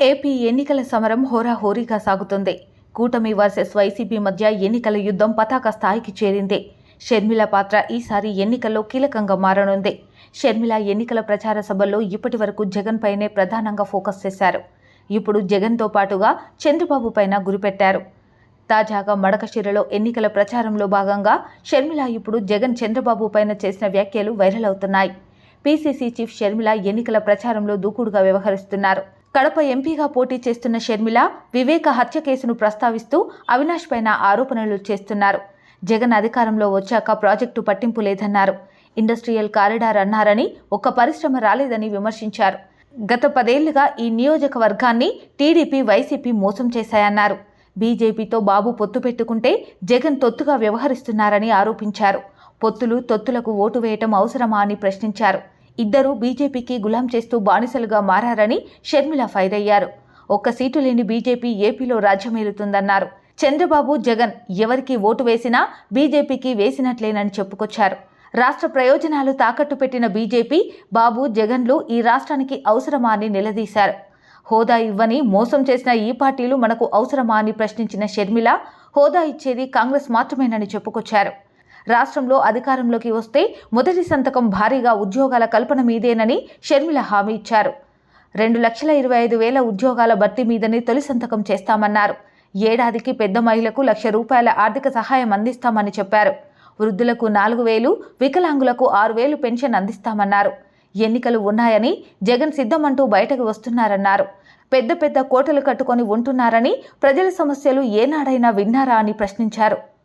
AP ఎన్నికల సమరం హోరాహోరీగా సాగుతుంది. కూటమి వర్సెస్ వైసీపీ మధ్య ఎన్నికల యుద్ధం పతాక స్థాయికి చేరింది. షర్మిల పాత్ర ఈసారి ఎన్నికల్లో కీలకంగా మారనుంది. షర్మిల ఎన్నికల ప్రచార సభల్లో ఇప్పటి వరకు జగన్ పైనే ప్రధానంగా ఫోకస్ చేశారు. ఇప్పుడు జగన్తో పాటుగా చంద్రబాబు పైన గురిపెట్టారు. తాజాగా మడకశిరలో ఎన్నికల ప్రచారంలో భాగంగా షర్మిల ఇప్పుడు జగన్ చంద్రబాబు పైన చేసిన వ్యాఖ్యలు వైరల్ అవుతున్నాయి. పీసీసీ చీఫ్ షర్మిల ఎన్నికల ప్రచారంలో దూకుడుగా వ్యవహరిస్తున్నారు. కడప ఎంపీగా పోటీ చేస్తున్న షర్మిల వివేక హత్య కేసును ప్రస్తావిస్తూ అవినాష్ పైన ఆరోపణలు చేస్తున్నారు. జగన్ అధికారంలో వచ్చాక ప్రాజెక్టు పట్టింపు లేదన్నారు. ఇండస్ట్రియల్ కారిడార్ అన్నారని ఒక్క పరిశ్రమ రాలేదని విమర్శించారు. గత పదేళ్ళుగా ఈ నియోజకవర్గాన్ని టీడీపీ వైసీపీ మోసం చేశాయన్నారు. బీజేపీతో బాబు పొత్తు పెట్టుకుంటే జగన్ తొత్తుగా వ్యవహరిస్తున్నారని ఆరోపించారు. పొత్తులు తొత్తులకు ఓటు వేయటం అవసరమా అని ప్రశ్నించారు. ఇద్దరూ బీజేపీకి గులాం చేస్తూ బానిసలుగా మారారని షర్మిల ఫైర్ అయ్యారు ఒక్క సీటు లేని బీజేపీ ఏపీలో రాజ్యమేలుతుందన్నారు. చంద్రబాబు జగన్ ఎవరికి ఓటు వేసినా బీజేపీకి వేసినట్లేనని చెప్పుకొచ్చారు. రాష్ట్ర ప్రయోజనాలు తాకట్టు పెట్టిన బీజేపీ బాబు జగన్లు ఈ రాష్ట్రానికి అవసరమా అని నిలదీశారు. హోదా ఇవ్వని మోసం చేసిన ఈ పార్టీలు మనకు అవసరమా అని ప్రశ్నించిన షర్మిల హోదా ఇచ్చేది కాంగ్రెస్ మాత్రమేనని చెప్పుకొచ్చారు. రాష్ట్రంలో అధికారంలోకి వస్తే మొదటి సంతకం భారీగా ఉద్యోగాల కల్పన మీదేనని షర్మిల హామీ ఇచ్చారు. రెండు లక్షల ఇరవై ఐదు వేల ఉద్యోగాల భర్తీ మీదని తొలి సంతకం చేస్తామన్నారు. ఏడాదికి పెద్ద మహిళకు లక్ష రూపాయల ఆర్థిక సహాయం అందిస్తామని చెప్పారు. వృద్ధులకు నాలుగు వేలు వికలాంగులకు ఆరు వేలు పెన్షన్ అందిస్తామన్నారు. ఎన్నికలు ఉన్నాయని జగన్ సిద్ధమంటూ బయటకు వస్తున్నారన్నారు. పెద్ద పెద్ద కోటలు కట్టుకొని ఉంటున్నారని ప్రజల సమస్యలు ఏనాడైనా విన్నారా అని ప్రశ్నించారు.